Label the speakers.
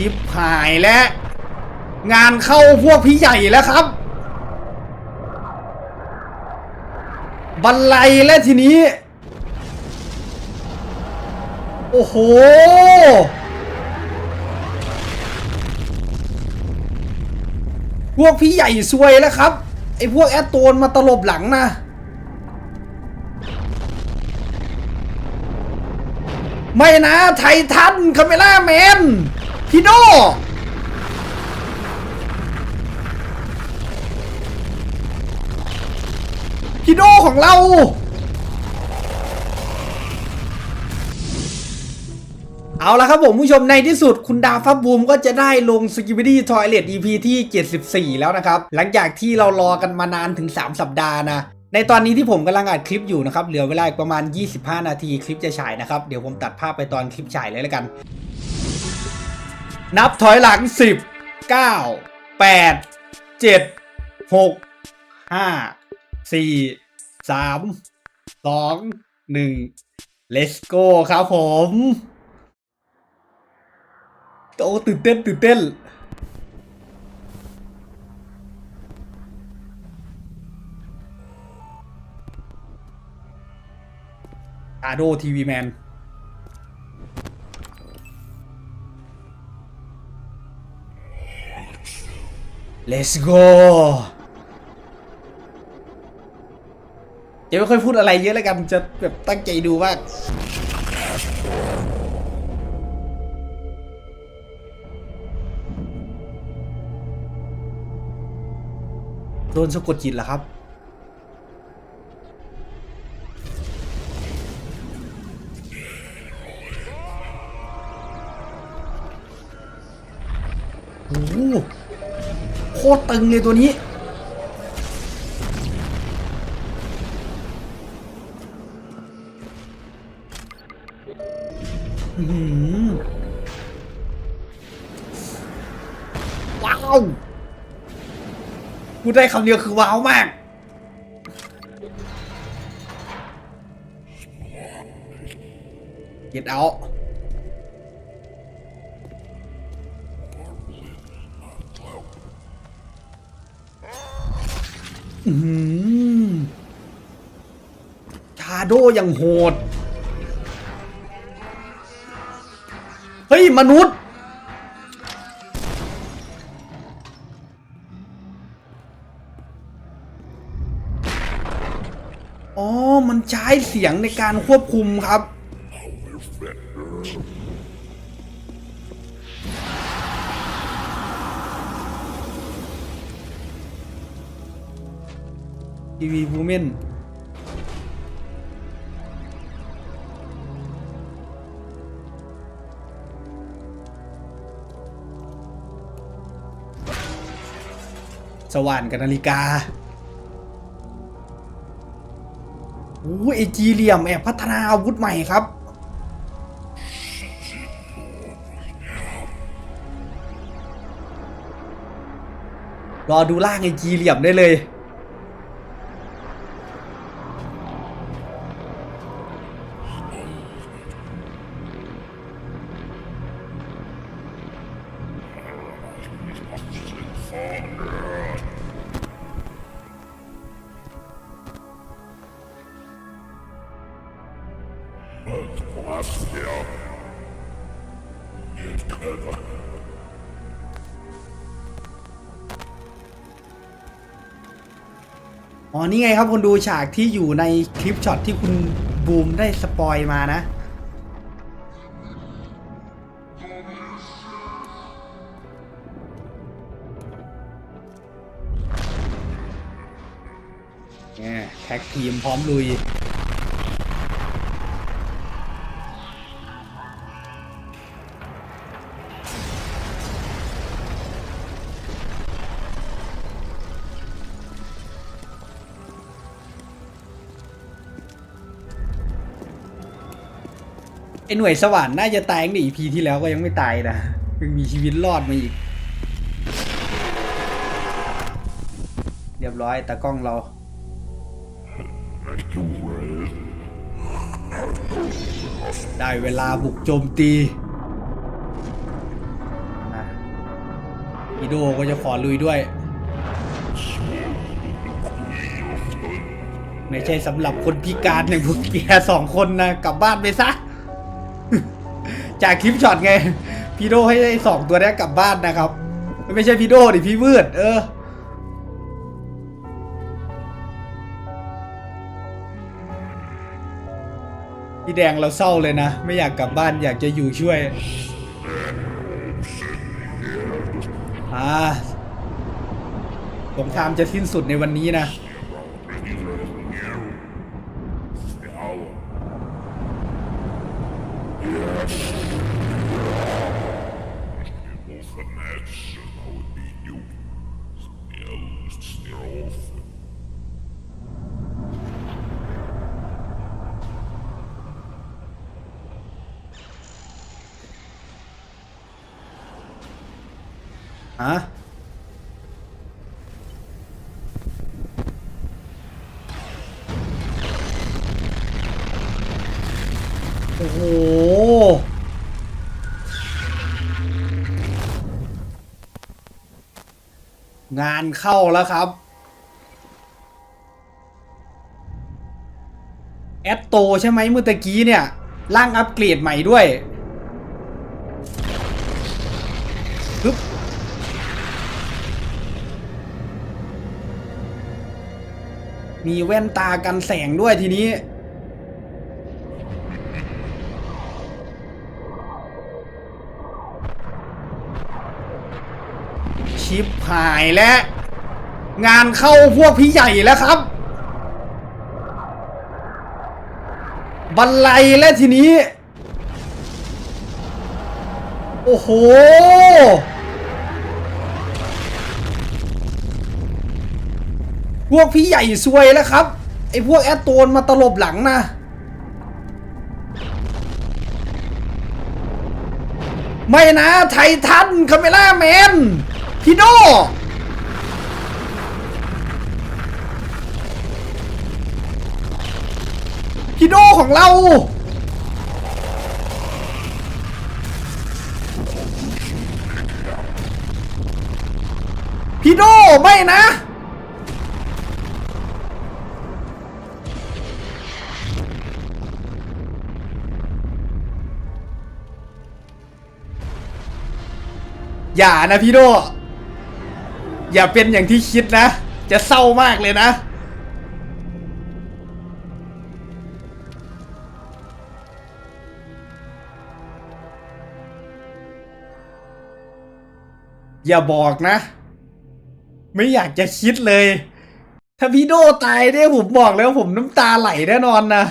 Speaker 1: ชิปหายแล้วงานเข้าพวกพี่ใหญ่แล้วครับ บันไลและทีนี้ โอ้โห พวกพี่ใหญ่ซวยแล้วครับ ไอ้พวกแอดโตนมาตลบหลังนะไม่นะไททันคาเมล่าแมน พี่โดพี่โดของเรา เอาละครับผมผู้ชมในที่สุดคุณดาฟับบูมก็จะได้ลง s k i b i d y Toilet EP ที่ 74 แล้วนะครับ หลังจากที่เรารอกันมานานถึง 3 สัปดาห์นะในตอนนี้ที่ผมกำลังอัดคลิปอยู่นะครับ เหลือเวลาอีกประมาณ 25 นาทีคลิปจะฉายนะครับ เดี๋ยวผมตัดภาพไปตอนคลิปฉายเลยแล้วกัน นับถอยหลัง 10 9 8 7 6 5 4 3 2 1 let's go ครับผมโอ้ตื่นเต้นตื่นเต้นอาโดทีวีแมน let's go จะไม่ค่อยพูดอะไรเยอะแล้วกันจะแบบตั้งใจดูมากโดนสะกดจิตเหรอครับ ตรตึงเลยตัวนี้ ว้าวพูดได้คำเดียวคือว้าวมาก Get out อืม ชาโดอยังโหด เฮ้ย มนุษย์ อ๋อ มันใช้เสียงในการควบคุมครับ ทีวีบูเมนสว่านกับนาฬิกาโอ้ยไอจีเหลี่ยมแอบพัฒนาอาวุธใหม่ครับ รอดูล่างไอจีเหลี่ยมได้เลย อ๋อนี่ไงครับคนดูฉากที่อยู่ในคลิปช็อตที่คุณบูมได้สปอยมานะ แท็กทีมพร้อมลุย ไอหน่วยสว่านน่าจะตายตั้งแต่ EP ที่แล้วก็ยังไม่ตายนะยังมีชีวิตรอดมาอีก เรียบร้อยตากล้องเรา ได้เวลาบุกโจมตีอ่าอีโดก็จะขอลุยด้วย ไม่ใช่สำหรับคนพิการอย่างพวกแกสองคนนะ กลับบ้านไปซะ จากคลิปช็อตไง พี่โดให้ไอ้สองตัวนี้กลับบ้านนะครับ ไม่ใช่พี่โดดิพี่วืดเออพี่แดงเราเศร้าเลยนะ ไม่อยากกลับบ้านอยากจะอยู่ช่วยอ่าสงครามจะสิ้นสุดในวันนี้นะ ฮะโอ้โห งานเข้าแล้วครับ แอดโตใช่ไหมเมื่อตะกี้เนี่ย ร่างอัปเกรดใหม่ด้วยปึ๊บมีแว่นตากันแสงด้วยทีนี้ ชิปหายแล้วงานเข้าพวกพี่ใหญ่แล้วครับ บันไลและทีนี้ โอ้โห พวกพี่ใหญ่ซวยแล้วครับ ไอ้พวกแอดโตนมาตลบหลังนะไม่นะ ไททันคาเมล่าแมน พี่โดพี่โดของเรา พี่โดไม่นะอย่านะพี่โด อย่าเป็นอย่างที่คิดนะ จะเศร้ามากเลยนะ อย่าบอกนะ ไม่อยากจะคิดเลย ถ้าพี่โดตายเนี่ยผมบอกแล้วผมน้ำตาไหลแน่นอนนะ